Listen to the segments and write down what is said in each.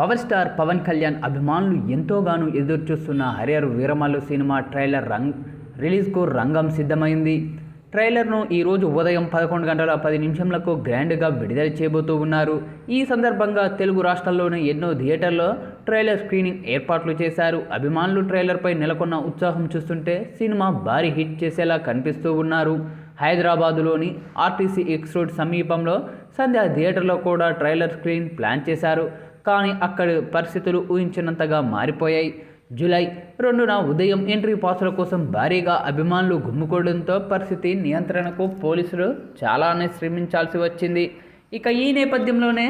Power star Pawan Kalyan అభిమానులు ఎంతోగానో ఎదురుచూస్తున్న హరియర్ వీరమల్లు సినిమా ట్రైలర్ రంగ్ రిలీజ్కు రంగం సిద్ధమైంది. ట్రైలర్ను ఈరోజు ఉదయం పదకొండు గంటల పది నిమిషంలకు గ్రాండ్గా విడుదల చేయబోతూ ఉన్నారు. ఈ సందర్భంగా తెలుగు రాష్ట్రాల్లోని ఎన్నో థియేటర్లో ట్రైలర్ స్క్రీనింగ్ ఏర్పాట్లు చేశారు. అభిమానులు ట్రైలర్పై నెలకొన్న ఉత్సాహం చూస్తుంటే సినిమా భారీ హిట్ చేసేలా కనిపిస్తూ ఉన్నారు. హైదరాబాదులోని ఆర్టీసీ ఎక్స్ రోడ్ సమీపంలో సంధ్యా థియేటర్లో కూడా ట్రైలర్ స్క్రీన్ ప్లాన్ చేశారు. కానీ అక్కడి పరిస్థితులు ఊహించినంతగా మారిపోయాయి. జూలై రెండున ఉదయం ఎంట్రీ పాసుల కోసం భారీగా అభిమానులు గుమ్ముకోవడంతో పరిస్థితి నియంత్రణకు పోలీసులు చాలానే శ్రమించాల్సి వచ్చింది. ఇక ఈ నేపథ్యంలోనే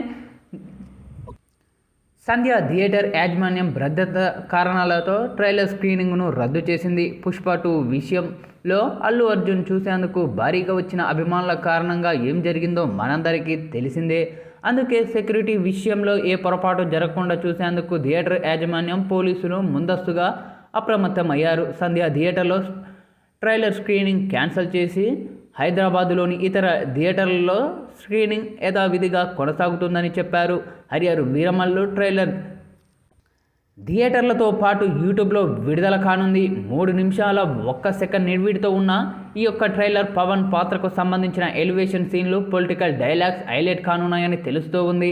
సంధ్య థియేటర్ యాజమాన్యం భద్రత కారణాలతో ట్రైలర్ స్క్రీనింగ్ను రద్దు చేసింది. పుష్ప టూ విషయంలో అల్లు అర్జున్ చూసేందుకు భారీగా వచ్చిన అభిమానుల కారణంగా ఏం జరిగిందో మనందరికీ తెలిసిందే. అందుకే సెక్యూరిటీ విషయంలో ఏ పొరపాటు జరగకుండా చూసేందుకు థియేటర్ యాజమాన్యం పోలీసులు ముందస్తుగా అప్రమత్తమయ్యారు. సంధ్య థియేటర్లో ట్రైలర్ స్క్రీనింగ్ క్యాన్సిల్ చేసి హైదరాబాదులోని ఇతర థియేటర్లలో స్క్రీనింగ్ యథావిధిగా కొనసాగుతుందని చెప్పారు. హరియర్ వీరమల్లు ట్రైలర్ థియేటర్లతో పాటు యూట్యూబ్లో విడుదల కానుంది. మూడు నిమిషాల ఒక్క సెకండ్ నిర్వీడితో ఉన్న ఈ యొక్క ట్రైలర్ పవన్ పాత్రకు సంబంధించిన ఎలివేషన్ సీన్లు పొలిటికల్ డైలాగ్స్ హైలైట్ కానున్నాయని తెలుస్తూ ఉంది.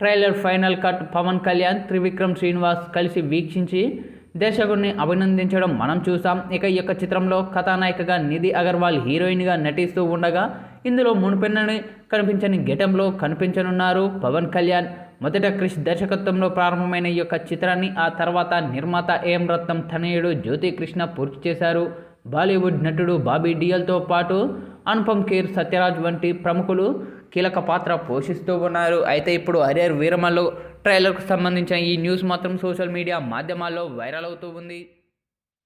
Trailer final cut Pawan Kalyan Trivikram Srinivas కలిసి వీక్షించి దర్శకుడిని అభినందించడం మనం చూసాం. ఇక ఈ యొక్క చిత్రంలో కథానాయికగా నిధి అగర్వాల్ హీరోయిన్గా నటిస్తూ ఉండగా ఇందులో మునుపెన్నని కనిపించని గెటంలో కనిపించనున్నారు పవన్ కళ్యాణ్. మొదట క్రిష్ దర్శకత్వంలో ప్రారంభమైన ఈ యొక్క చిత్రాన్ని ఆ తర్వాత నిర్మాత ఏం రత్నం తనయుడు జ్యోతి కృష్ణ పూర్తి చేశారు. బాలీవుడ్ నటుడు బాబీ డియల్తో పాటు అనుపమ్ ఖేర్ సత్యరాజ్ వంటి ప్రముఖులు కీలక పాత్ర పోషిస్తూ ఉన్నారు. అయితే ఇప్పుడు హరియర్ వీరమల్లు ట్రైలర్కు సంబంధించిన ఈ న్యూస్ మాత్రం సోషల్ మీడియా మాధ్యమాల్లో వైరల్ అవుతూ ఉంది.